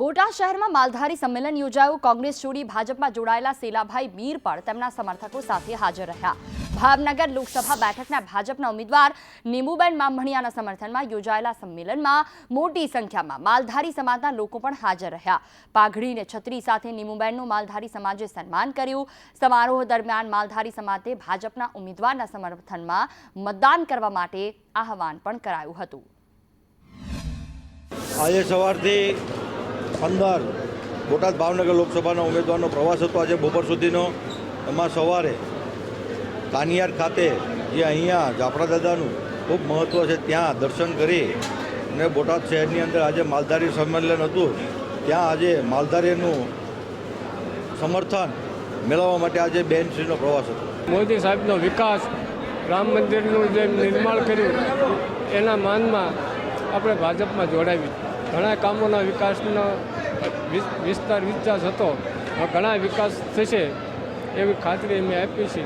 બોટાદ શહેરમાં માલધારી સંમેલન યોજાયું. કોંગ્રેસ છોડી ભાજપમાં જોડાયેલા સેલાભાઈ મીર પણ તેમના સમર્થકો સાથે હાજર રહ્યા. ભાવનગર લોકસભા બેઠકના ભાજપના ઉમેદવાર નીમુબેન મામણીયાના સમર્થનમાં યોજાયેલા સંમેલનમાં મોટી સંખ્યામાં માલધારી સમાજના લોકો પણ હાજર રહ્યા. પાઘડીને છત્રી સાથે નીમુબેનનું માલધારી સમાજે સન્માન કર્યું. સમારોહ દરમિયાન માલધારી સમાજે ભાજપના ઉમેદવારના સમર્થનમાં મતદાન કરવા માટે આહવાન પણ કરાયું હતું. આજે સવારથી અંદર બોટાદ ભાવનગર લોકસભાના ઉમેદવારનો પ્રવાસ હતો આજે બપોર સુધીનો. એમાં સવારે કાનિયાર ખાતે જે અહીંયા જાફરા દાદાનું ખૂબ મહત્ત્વ છે, ત્યાં દર્શન કરી અને બોટાદ શહેરની અંદર આજે માલધારી સંમેલન હતું. ત્યાં આજે માલધારીનું સમર્થન મેળવવા માટે આજે બેનશ્રીનો પ્રવાસ હતો. મોદી સાહેબનો વિકાસ, રામ મંદિરનું જે નિર્માણ કર્યું, એના માનમાં આપણે ભાજપમાં જોડાવી. ઘણા કામોના વિકાસનો વિસ્તાર વિકાસ હતો ઘણા વિકાસ થશે એવી ખાતરી અમે આપી છે.